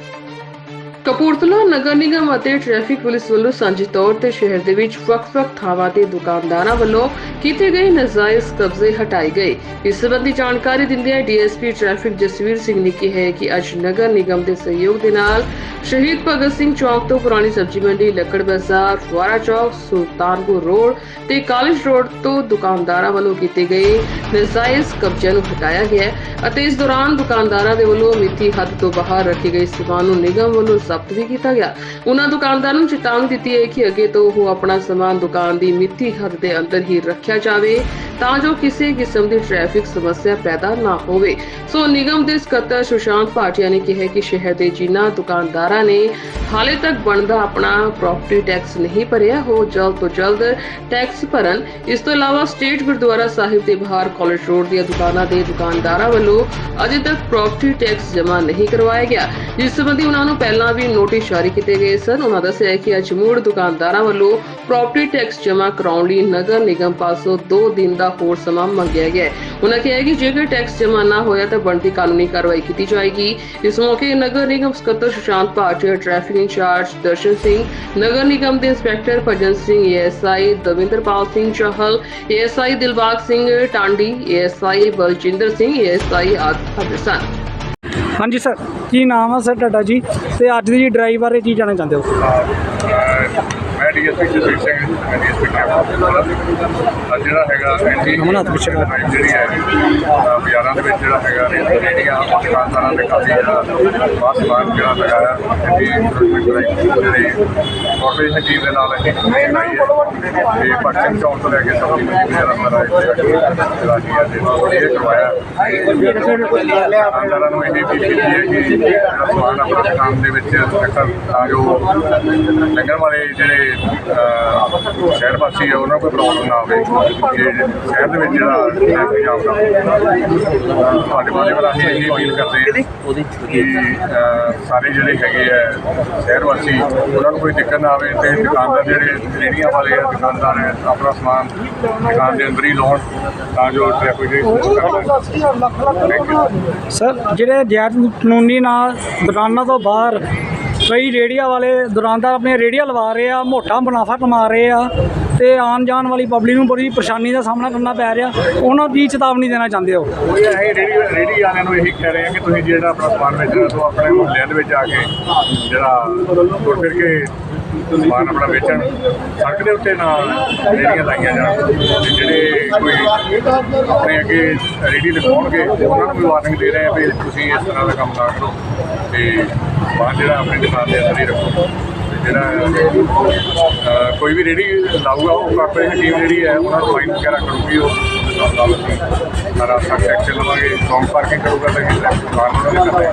Música Kapurthala Nagar Nigam ਅਤੇ traffic police ਵੱਲੋਂ ਸਾਂਝੇ ਤੌਰ ਤੇ ਸ਼ਹਿਰ ਦੇ ਵਿੱਚ ਵੱਖ-ਵੱਖ ਥਾਵਾਂ ਤੇ ਦੁਕਾਨਦਾਰਾਂ ਵੱਲੋਂ ਕੀਤੇ ਗਏ ਨਜਾਇਜ਼ ਕਬਜ਼ੇ ਹਟਾਏ ਗਏ। ਇਸ ਸੰਬੰਧੀ ਜਾਣਕਾਰੀ ਦਿੰਦਿਆਂ ਡੀਐਸਪੀ ਟ੍ਰੈਫਿਕ ਜਸਵੀਰ ਸਿੰਘ ਨੇ ਕਿਹਾ ਕਿ ਅੱਜ ਨਗਰ ਨਿਗਮ ਦੇ ਸਹਿਯੋਗ ਦੇ ਨਾਲ ਸ਼ਹੀਦ ਭਗਤ ਸਿੰਘ ਚੌਕ ਤੋਂ ਪੁਰਾਣੀ ਸਬਜ਼ੀ ਮੰਡੀ, ਲੱਕੜ ਬਾਜ਼ਾਰ, ਫੁਆਰਾ ਚੌਕ, ਸੁਲਤਾਨਪੁਰ ਰੋਡ ਤੇ ਕਾਲਜ ਰੋਡ ਤੋਂ ਦੁਕਾਨਦਾਰਾਂ ਵੱਲੋਂ ਕੀਤੇ ਗਏ ਨਜਾਇਜ਼ ਕਬਜ਼ਿਆਂ ਨੂੰ ਹਟਾਇਆ ਗਿਆ ਅਤੇ ਇਸ ਦੌਰਾਨ ਦੁਕਾਨਦਾਰਾਂ ਦੇ ਵੱਲੋਂ ਮਿੱਥੀ ਹੱਦ ਤੋਂ ਬਾਹਰ ਰੱਖੇ ਗਏ ਸਮਾਨ ਨੂੰ ਨਿਗਮ ਵੱਲੋਂ ਜ਼ਬਤ ਵੀ ਕੀਤਾ ਗਿਆ। ਉਹਨਾਂ ਦੁਕਾਨਦਾਰਾਂ ਨੂੰ ਚੇਤਾਵਨੀ ਦਿੱਤੀ ਹੈ ਕਿ ਅੱਗੇ ਤੋਂ ਉਹ ਆਪਣਾ ਸਮਾਨ ਦੁਕਾਨ ਦੀ ਮਿੱਥੀ ਹੱਦ ਦੇ ਅੰਦਰ ਹੀ ਰੱਖਿਆ ਜਾਵੇ ਤਾਂ ਜੋ ਕਿਸੇ ਕਿਸਮ ਦੀ ਟ੍ਰੈਫਿਕ ਸਮੱਸਿਆ ਪੈਦਾ ਨਾ ਹੋਵੇ। ਸੋ ਨਿਗਮ ਦੇ ਸਕੱਤਰ ਸੁਸ਼ਾਂਤ ਭਾਟੀਆ ਨੇ ਕਿਹਾ ਕਿ ਸ਼ਹਿਰ ਦੇ ਜਿਨ੍ਹਾਂ ਦੁਕਾਨਦਾਰਾਂ ਨੇ ਹਾਲੇ ਤੱਕ ਬਣਦਾ ਆਪਣਾ ਪ੍ਰਾਪਰਟੀ ਟੈਕਸ ਨਹੀਂ ਭਰਿਆ, ਉਹ ਜਲਦ ਤੋਂ ਜਲਦ ਟੈਕਸ ਭਰਨ। ਇਸ ਤੋਂ ਇਲਾਵਾ ਸਟੇਟ ਗੁਰਦੁਆਰਾ ਸਾਹਿਬ ਦੇ ਬਾਹਰ ਕਾਲਜ ਰੋਡ ਦੀਆਂ ਦੁਕਾਨਾਂ ਦੇ ਦੁਕਾਨਦਾਰਾਂ ਵੱਲੋਂ ਅਜੇ ਤੱਕ ਪ੍ਰਾਪਰਟੀ ਟੈਕਸ ਜਮ੍ਹਾਂ ਨਹੀਂ ਕਰਵਾਇਆ ਗਿਆ। ਜਿਸ ਸੰਬੰਧੀ ਉਹਨਾਂ ਨੂੰ ਪਹਿਲਾਂ ਵੀ ਨੋਟਿਸ ਜਾਰੀ ਕੀਤੇ ਗਏ ਸਨ। ਉਹਨਾਂ ਦੱਸਿਆ ਕਿ ਅੱਜ ਮੁੜ ਦੁਕਾਨਦਾਰਾਂ ਵੱਲੋਂ ਪ੍ਰਾਪਰਟੀ ਟੈਕਸ ਜਮ੍ਹਾਂ ਕਰਾਉਣ ਲਈ ਨਗਰ ਨਿਗਮ ਪਾਸੋਂ 2 ਦਿਨ ਦਾ ਹੋਰ ਸਮਾਂ ਮੰਗਿਆ ਗਿਆ ਹੈ। ਉਹਨਾਂ ਕਿਹਾ ਕਿ ਜੇਕਰ ਟੈਕਸ ਜਮ੍ਹਾਂ ਨਾ ਹੋਇਆ ਤਾਂ ਬਣਦੀ ਕਾਨੂੰਨੀ ਕਾਰਵਾਈ ਕੀਤੀ ਜਾਏਗੀ। ਇਸ ਮੌਕੇ ਨਗਰ ਨਿਗਮ ਸਕੱਤਰ Sushant Bhatia traffic in charge Darshan Singh, ਨਗਰ ਨਿਗਮ ਦੇ inspector Bhajan Singh ASI Davinderpal Singh Chahal ASI Dilbagh Singh Tandi ASI Baljinder Singh ASI ਆਦਿ ਹਾਜ਼ਰ ਸਨ। ਹਾਂਜੀ ਸਰ, ਕੀ ਨਾਮ ਆ ਸਰ ਤੁਹਾਡਾ ਜੀ? ਤੇ ਅੱਜ ਦੀ ਡਰਾਈਵ ਬਾਰੇ ਕੀ ਜਾਣਨਾ ਚਾਹੁੰਦੇ ਹੋ? DSP Jasvir Singh DSP camp ਅੱਜ ਜਿਹੜਾ ਹੈਗਾ ਐਂਟੀ। ਜਿਹੜੀ ਹੈ ਬਾਜ਼ਾਰਾਂ ਦੇ ਵਿੱਚ ਜਿਹੜਾ ਹੈਗਾ ਰੇੜੀਆਂ ਦੁਕਾਨਦਾਰਾਂ ਦੇ ਕਾਫੀ ਜਿਹੜਾ ਸਮਾਨ ਜਿਹੜਾ ਲਗਾਇਆ ਜਿਹੜੀ ਕਾਰਪੋਰੇਸ਼ਨ ਟੀਮ ਦੇ ਨਾਲ ਅਸੀਂ ਲਗਾਈ ਹੈ। ਤੇ ਪਰਚਨ ਚੌਂਕ ਤੋਂ ਲੈ ਕੇ ਸਬਜ਼ੀ ਮੰਡੀ ਜਿਹੜਾ ਮੇਰਾ ਜਿਹੜਾ ਹੈ ਤੇ ਇਹ ਕਰਵਾਇਆ। ਦੁਕਾਨਦਾਰਾਂ ਨੂੰ ਇਹ ਵੀ ਕੀਤੀ ਹੈ ਕਿ ਸਮਾਨ ਆਪਣਾ ਦੁਕਾਨ ਦੇ ਵਿੱਚ ਰੱਖਣ ਤਾਂ ਜੋ ਲੰਘਣ ਵਾਲੇ ਜਿਹੜੇ ਸ਼ਹਿਰ ਵਾਸੀ ਆ ਉਹਨਾਂ ਨੂੰ ਕੋਈ ਪ੍ਰੋਬਲਮ ਨਾ ਹੋਵੇ। ਕਿ ਸ਼ਹਿਰ ਦੇ ਵਿੱਚ ਜਿਹੜਾ ਟ੍ਰੈਫਿਕ ਜਾਮ ਹੋਵੇ ਤੁਹਾਡੇ ਬਾਰੇ ਵਾਲਾ ਅਸੀਂ ਇਹ ਅਪੀਲ ਕਰਦੇ ਹਾਂ ਕਿ ਸਾਰੇ ਜਿਹੜੇ ਹੈਗੇ ਆ ਸ਼ਹਿਰ ਵਾਸੀ ਉਹਨਾਂ ਨੂੰ ਕੋਈ ਦਿੱਕਤ ਨਾ ਆਵੇ ਤੇ ਦੁਕਾਨਦਾਰ ਜਿਹੜੇ ਰੇਹੜੀਆਂ ਵਾਲੇ ਆ ਦੁਕਾਨਦਾਰ ਆਪਣਾ ਸਮਾਨ ਦੁਕਾਨ ਦੇ ਅੰਦਰ ਹੀ ਲਾਉਣ ਤਾਂ ਜੋ ਟ੍ਰੈਫਿਕ ਦੀ ਸਰ ਜਿਹੜੇ ਗੈਰ ਕਾਨੂੰਨੀ ਨਾਲ ਦੁਕਾਨਾਂ ਤੋਂ ਬਾਹਰ ਕਈ ਰੇੜੀਆਂ ਵਾਲੇ ਦੁਕਾਨਦਾਰ ਆਪਣੇ ਰੇੜੀਆਂ ਲਵਾ ਰਹੇ ਆ, ਮੋਟਾ ਮੁਨਾਫਾ ਕਮਾ ਰਹੇ ਆ ਤੇ ਆਉਣ ਜਾਣ ਵਾਲੀ ਪਬਲਿਕ ਨੂੰ ਬੜੀ ਪਰੇਸ਼ਾਨੀ ਦਾ ਸਾਹਮਣਾ ਕਰਨਾ ਪੈ ਰਿਹਾ। ਉਹਨਾਂ ਦੀ ਚੇਤਾਵਨੀ ਦੇਣਾ ਚਾਹੁੰਦੇ ਹੋ? ਉਹ ਇਹ ਰੇੜੀ ਰੇੜੀ ਵਾਲਿਆਂ ਨੂੰ ਇਹੀ ਕਹਿ ਰਹੇ ਹਾਂ ਕਿ ਤੁਸੀਂ ਜਿਹੜਾ ਆਪਣਾ ਸਮਾਨ ਵੇਚਣਾ ਤੋਂ ਆਪਣੇ ਮੁਹੱਲਿਆਂ ਦੇ ਵਿੱਚ ਆ ਕੇ ਜਿਹੜਾ ਤੁਰ ਫਿਰ ਕੇ ਸਮਾਨ ਆਪਣਾ ਵੇਚਣ। ਸੜਕ ਦੇ ਉੱਤੇ ਨਾ ਰੇੜੀਆਂ ਲਾਈਆਂ ਜਾਣ ਤੇ ਜਿਹੜੇ ਕੋਈ ਆਪਣੇ ਅੱਗੇ ਰੇੜੀ ਲਗਾਉਣਗੇ, ਉਹਨਾਂ ਨੂੰ ਵੀ ਵਾਰਨਿੰਗ ਦੇ ਰਹੇ ਆ ਵੀ ਤੁਸੀਂ ਇਸ ਤਰ੍ਹਾਂ ਦਾ ਕੰਮ ਨਾ ਕਰੋ ਤੇ ਸਮਾਨ ਜਿਹੜਾ ਆਪਣੀ ਦੁਕਾਨ ਦੇ ਅੰਦਰ ਹੀ ਰੱਖੋ। ਤੇ ਜਿਹੜਾ ਕੋਈ ਵੀ ਰੇੜੀ ਲਾਊਗਾ, ਉਹ ਕਾਰਪੋਰੇਸ਼ਨ ਟੀਮ ਜਿਹੜੀ ਹੈ, ਉਹਨਾਂ ਨੂੰ ਫਾਈਨ ਵਗੈਰਾ ਕਰੂਗੀ, ਉਹ ਨਾਲ ਸਾਰਾ ਸਖਤ ਲਵਾਂਗੇ ਸੌਂਗ ਪਾਰਕਿੰਗ ਕਰੂਗਾ, ਤਾਂ ਕਿ ਟ੍ਰੈਫਿਕ ਬਾਹਰ ਨਹੀਂ ਨਿਕਲਦਾ